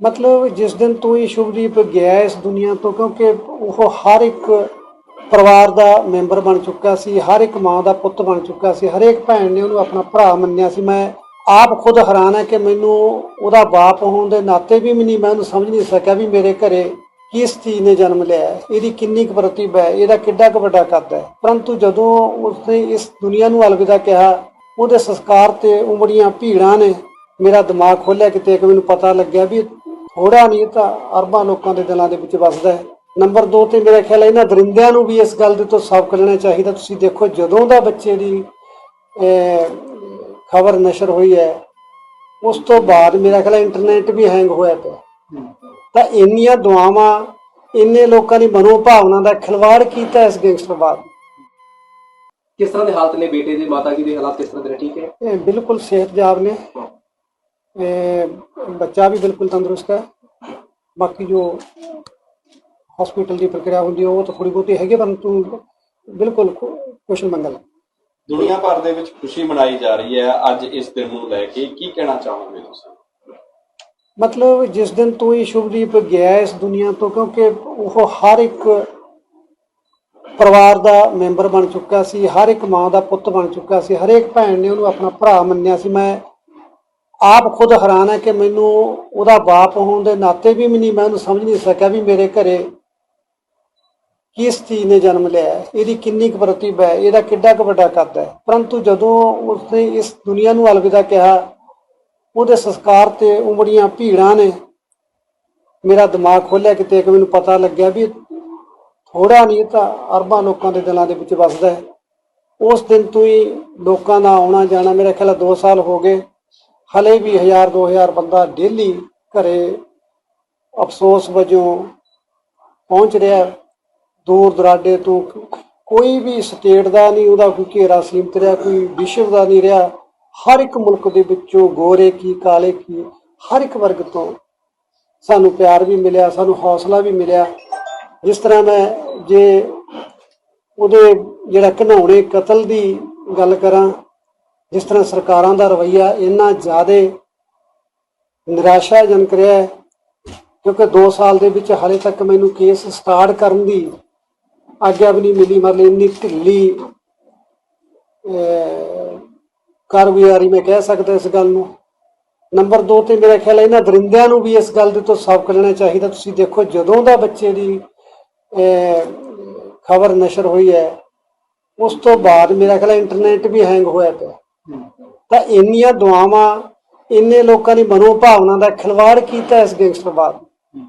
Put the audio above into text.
ਮਤਲਬ ਜਿਸ ਦਿਨ ਤੋਂ ਹੀ ਸ਼ੁਭਦੀਪ ਗਿਆ ਇਸ ਦੁਨੀਆ ਤੋਂ, ਕਿਉਂਕਿ ਉਹ ਹਰ ਇੱਕ ਪਰਿਵਾਰ ਦਾ ਮੈਂਬਰ ਬਣ ਚੁੱਕਾ ਸੀ, ਹਰ ਇੱਕ ਮਾਂ ਦਾ ਪੁੱਤ ਬਣ ਚੁੱਕਾ ਸੀ, ਹਰੇਕ ਭੈਣ ਨੇ ਉਹਨੂੰ ਆਪਣਾ ਭਰਾ ਮੰਨਿਆ ਸੀ। ਮੈਂ ਆਪ ਖੁਦ ਹੈਰਾਨ ਹੈ ਕਿ ਮੈਨੂੰ ਉਹਦਾ ਬਾਪ ਹੋਣ ਦੇ ਨਾਤੇ ਵੀ ਨਹੀਂ ਮੈਂ ਉਹਨੂੰ ਸਮਝ ਨਹੀਂ ਸਕਿਆ ਵੀ ਮੇਰੇ ਘਰੇ ਕਿਸ ਚੀਜ਼ ਨੇ ਜਨਮ ਲਿਆ ਇਹਦੀ ਕਿੰਨੀ ਕੁ ਪ੍ਰਤਿਭਾ ਹੈ, ਇਹਦਾ ਕਿੱਡਾ ਕੁ ਵੱਡਾ ਕੱਦ ਹੈ। ਪਰੰਤੂ ਜਦੋਂ ਉਸਨੇ ਇਸ ਦੁਨੀਆ ਨੂੰ ਅਲਵਿਦਾ ਕਿਹਾ, ਉਹਦੇ ਸੰਸਕਾਰ ਤੇ ਉਮੜੀਆਂ ਭੀੜਾਂ ਨੇ ਮੇਰਾ ਦਿਮਾਗ ਖੋਲਿਆ ਕਿਤੇ ਕਿ ਮੈਨੂੰ ਪਤਾ ਲੱਗਿਆ ਵੀ ਥੋੜਾ ਨਹੀਂ ਤਾਂ ਅਰਬਾਂ ਲੋਕਾਂ ਦੇ ਦਿਲਾਂ ਦੇ ਵਿੱਚ ਵੱਸਦਾ ਹੈ। ਨੰਬਰ 2 ਤੇ ਮੇਰਾ ਖਿਆਲ ਹੈ ਇਹਨਾਂ ਦਰਿੰਦਿਆਂ ਨੂੰ ਵੀ ਇਸ ਗੱਲ ਦੇ ਤੋਂ ਸਬਕ ਲੈਣਾ ਚਾਹੀਦਾ। ਤੁਸੀਂ ਦੇਖੋ ਜਦੋਂ ਦਾ ਬੱਚੇ ਦੀ ਖਬਰ ਨਸ਼ਰ ਹੋਈ ਹੈ ਉਸ ਤੋਂ ਬਾਅਦ ਮੇਰਾ ਖਿਆਲ ਇੰਟਰਨੈਟ ਵੀ ਹੈਂਗ ਹੋਇਆ ਪਿਆ। ਤਾਂ ਇੰਨੀਆਂ ਦੁਆਵਾਂ ਇੰਨੇ ਲੋਕਾਂ ਦੀ ਮਨੋਭਾਵਨਾ ਦਾ ਖਿਲਵਾੜ ਕੀਤਾ ਇਸ ਗੈਂਗਸਟਰਵਾਦ। ਕਿਸ ਤਰ੍ਹਾਂ ਦੇ ਹਾਲਤ ਨੇ ਬੇਟੇ ਦੇ ਮਾਤਾ ਜੀ ਦੇ ਹਾਲਾਤ ਕਿਸ ਤਰ੍ਹਾਂ ਦੇ ਠੀਕ ਹੈ? ਬਿਲਕੁਲ ਸਿਹਤਯਾਬ ਨੇ। ਬੱਚਾ ਵੀ ਬਿਲਕੁਲ ਤੰਦਰੁਸਤ ਹੈ। ਬਾਕੀ ਜੋ ਹਸਪੀਟਲ ਦੀ ਪ੍ਰਕਿਰਿਆ ਹੁੰਦੀ ਹੈ ਉਹ ਤਾਂ ਥੋੜੀ ਬਹੁਤੀ ਹੈਗੀ ਪਰੰਤੂ ਬਿਲਕੁਲ ਕੁਸ਼ਲ ਮੰਗਲ ਹੈ। ਦੁਨੀਆ ਭਰ ਦੇ ਵਿੱਚ ਖੁਸ਼ੀ ਮਨਾਈ ਜਾ ਰਹੀ ਹੈ। ਅੱਜ ਇਸ ਦਿਨ ਨੂੰ ਲੈ ਕੇ ਕੀ ਕਹਿਣਾ ਚਾਹੋਗੇ ਤੁਸੀਂ? ਮਤਲਬ ਜਿਸ ਦਿਨ ਤੋਂ ਹੀ ਸ਼ੁਭਦੀਪ ਗਿਆ ਇਸ ਦੁਨੀਆ ਤੋਂ ਕਿਉਂਕਿ ਉਹ ਹਰ ਇੱਕ ਪਰਿਵਾਰ ਦਾ ਮੈਂਬਰ ਬਣ ਚੁੱਕਾ ਸੀ ਹਰ ਇੱਕ ਮਾਂ ਦਾ ਪੁੱਤ ਬਣ ਚੁੱਕਾ ਸੀ ਹਰੇਕ ਭੈਣ ਨੇ ਉਹਨੂੰ ਆਪਣਾ ਭਰਾ ਮੰਨਿਆ ਸੀ। ਮੈਂ ਆਪ ਖੁਦ ਹੈਰਾਨ ਹੈ ਕਿ ਮੈਨੂੰ ਉਹਦਾ ਬਾਪ ਹੋਣ ਦੇ ਨਾਤੇ ਵੀ ਨਹੀਂ, ਮੈਂ ਉਹਨੂੰ ਸਮਝ ਨਹੀਂ ਸਕਿਆ ਵੀ ਮੇਰੇ ਘਰੇ ਕਿਸ ਚੀਜ਼ ਨੇ ਜਨਮ ਲਿਆ। ਇਹਦੀ ਕਿੰਨੀ ਕੁ ਪ੍ਰਤਿਭਾ ਹੈ, ਇਹਦਾ ਕਿੱਡਾ ਕੁ ਵੱਡਾ ਕੱਦ ਹੈ। ਪਰੰਤੂ ਜਦੋਂ ਉਸਨੇ ਇਸ ਦੁਨੀਆ ਨੂੰ ਅਲਵਿਦਾ ਕਿਹਾ, ਉਹਦੇ ਸੰਸਕਾਰ ਤੇ ਉਮੜੀਆਂ ਭੀੜਾਂ ਨੇ ਮੇਰਾ ਦਿਮਾਗ ਖੋਲਿਆ ਕਿਤੇ ਕਿ ਮੈਨੂੰ ਪਤਾ ਲੱਗਿਆ ਵੀ ਥੋੜਾ ਨਹੀਂ ਤਾਂ ਅਰਬਾਂ ਲੋਕਾਂ ਦੇ ਦਿਲਾਂ ਦੇ ਵਿੱਚ ਵੱਸਦਾ ਹੈ। ਉਸ ਦਿਨ ਤੋਂ ਹੀ ਲੋਕਾਂ ਦਾ ਆਉਣਾ ਜਾਣਾ ਮੇਰੇ ਖਿਆਲ 2 ਸਾਲ ਹੋ ਗਏ। ਹਲੇ ਵੀ 1000 2000 ਬੰਦਾ ਡੇਲੀ ਘਰੇ ਅਫਸੋਸ ਵਜੋਂ ਪਹੁੰਚ ਰਿਹਾ ਦੂਰ ਦਰਾਡੇ ਤੋਂ ਕੋਈ ਵੀ ਸਟੇਟ ਦਾ ਨਹੀਂ, ਉਹਦਾ ਕੋਈ ਘੇਰਾ ਸੀਮਤ ਰਿਹਾ, ਕੋਈ ਵਿਸ਼ਵ ਦਾ ਨਹੀਂ ਰਿਹਾ। ਹਰ ਇੱਕ ਮੁਲਕ ਦੇ ਵਿੱਚੋਂ ਗੋਰੇ ਕੀ, ਕਾਲੇ ਕੀ, ਹਰ ਇੱਕ ਵਰਗ ਤੋਂ ਸਾਨੂੰ ਪਿਆਰ ਵੀ ਮਿਲਿਆ, ਸਾਨੂੰ ਹੌਸਲਾ ਵੀ ਮਿਲਿਆ। ਜਿਸ ਤਰ੍ਹਾਂ ਮੈਂ ਜੇ ਉਹਦੇ ਜਿਹੜਾ ਘਨਾਉਣੇ ਕਤਲ ਦੀ ਗੱਲ ਕਰਾਂ ਜਿਸ ਤਰ੍ਹਾਂ ਸਰਕਾਰਾਂ ਦਾ ਰਵੱਈਆ ਇੰਨਾ ਜ਼ਿਆਦਾ ਨਿਰਾਸ਼ਾਜਨਕ ਰਿਹਾ ਹੈ, ਕਿਉਂਕਿ 2 ਸਾਲ ਦੇ ਵਿੱਚ ਹਾਲੇ ਤੱਕ ਮੈਨੂੰ ਕੇਸ ਸਟਾਰਟ ਕਰਨ ਦੀ ਆਗਿਆ ਵੀ ਨਹੀਂ ਮਿਲੀ, ਮਤਲਬ ਇੰਨੀ ਢਿੱਲੀ ਕਾਰਗੁਜ਼ਾਰੀ ਮੈਂ ਕਹਿ ਸਕਦਾ ਇਸ ਗੱਲ ਨੂੰ। ਨੰਬਰ 2 ਤੇ ਮੇਰਾ ਖਿਆਲ ਹੈ ਇਹਨਾਂ ਦਰਿੰਦਿਆਂ ਨੂੰ ਵੀ ਇਸ ਗੱਲ ਦੇ ਤੋਂ ਸਬਕ ਲੈਣਾ ਚਾਹੀਦਾ। ਤੁਸੀਂ ਦੇਖੋ ਜਦੋਂ ਦਾ ਬੱਚੇ ਦੀ ਖਬਰ ਨਸ਼ਰ ਹੋਈ ਹੈ, ਉਸ ਤੋਂ ਬਾਅਦ ਮੇਰਾ ਖਿਆਲ ਇੰਟਰਨੈਟ ਵੀ ਹੈਂਗ ਹੋਇਆ ਪਿਆ। ਤਾਂ ਇੰਨੀਆਂ ਦੁਆਵਾਂ ਇੰਨੇ ਲੋਕਾਂ ਦੀ ਮਨੋਭਾਵਨਾ ਦਾ ਖਿਲਵਾੜ ਕੀਤਾ ਇਸ ਗੈਂਗਸਟਰਵਾਦ ਨੇ।